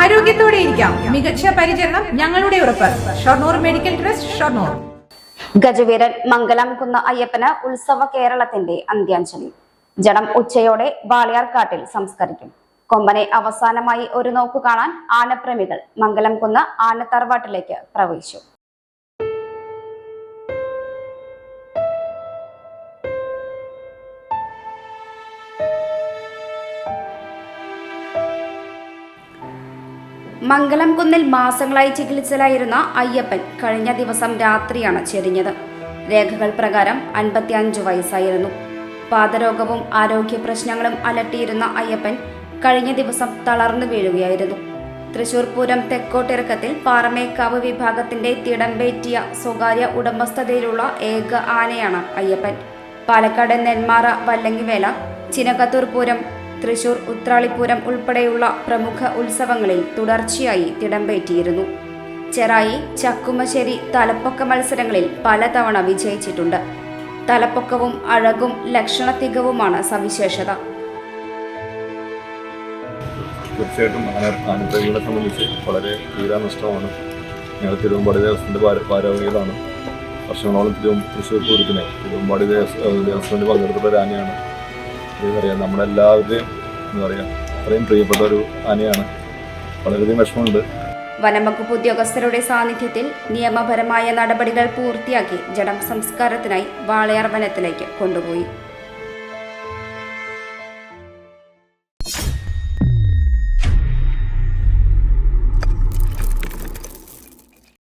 ആരോഗ്യത്തോടെ ഇരിക്കാം. മികച്ച പരിചരണം ഞങ്ങളുടെ ഉറപ്പ്. Shoranur medical trust Shoranur. ഗജവീരൻ മംഗലം കുന്ന അയ്യപ്പന് ഉത്സവ കേരളത്തിന്റെ അന്ത്യാഞ്ജലി. ജഡം ഉച്ചയോടെ വാളിയാർക്കാട്ടിൽ സംസ്കരിക്കും. കൊമ്പനെ അവസാനമായി ഒരു നോക്കു കാണാൻ ആനപ്രേമികൾ മംഗലം കുന്ന ആനത്തറവാട്ടിലേക്ക് പ്രവേശിച്ചു. മംഗലം കുന്നിൽ മാസങ്ങളായി ചികിത്സയിലായിരുന്ന അയ്യപ്പൻ കഴിഞ്ഞ ദിവസം രാത്രിയാണ് ചെരിഞ്ഞത്. രേഖകൾ പ്രകാരം അൻപത്തിയഞ്ച് വയസ്സായിരുന്നു. പാദരോഗവും ആരോഗ്യ പ്രശ്നങ്ങളും അലട്ടിയിരുന്ന അയ്യപ്പൻ കഴിഞ്ഞ ദിവസം തളർന്നു വീഴുകയായിരുന്നു. തൃശൂർ പൂരം തെക്കോട്ടിറക്കത്തിൽ പാറമേക്കാവ് വിഭാഗത്തിന്റെ തിടമ്പേറ്റിയ സ്വകാര്യ ഉടമസ്ഥതയിലുള്ള ഏക ആനയാണ് അയ്യപ്പൻ. പാലക്കാട് നെന്മാറ വല്ലങ്ങിവേല ചിനകത്തൂർ പൂരം തൃശൂർ ഉത്രാളിപ്പൂരം ഉൾപ്പെടെയുള്ള പ്രമുഖ ഉത്സവങ്ങളിൽ തുടർച്ചയായി തിടമ്പേറ്റിയിരുന്നു. ചെറായി ചക്കുമശ്ശേരി തലപ്പൊക്ക മത്സരങ്ങളിൽ പലതവണ വിജയിച്ചിട്ടുണ്ട്. തലപ്പൊക്കവും അഴകും ലക്ഷണത്തികവുമാണ് സവിശേഷത. തീർച്ചയായിട്ടും അങ്ങനെ അനുഭവങ്ങളെ സംബന്ധിച്ച് വളരെ തീരാനഷ്ടമാണ്. ഞങ്ങൾ തിരുവമ്പാടി ദേവസ്വത്തിന്റെ ഭാരവാഹികളാണ് വർഷങ്ങളോളം തിരുവ തൃശ്ശൂർ പൂരത്തിന് തിരുവമ്പാടി ദേവസ് ദേവസ്വത്തിന്റെ പങ്കെടുത്തുള്ള ആനയാണ് എന്താ പറയുക നമ്മളെല്ലാവരുടെയും എന്താ പറയുക അത്രയും പ്രിയപ്പെട്ട ഒരു ആനയാണ് വളരെയധികം വിഷമമുണ്ട്. വനംവകുപ്പ് ഉദ്യോഗസ്ഥരുടെ സാന്നിധ്യത്തിൽ നിയമപരമായ നടപടികൾ പൂർത്തിയാക്കി ജഡം സംസ്കാരത്തിനായി വാളയാർ വനത്തിലേക്ക് കൊണ്ടുപോയി.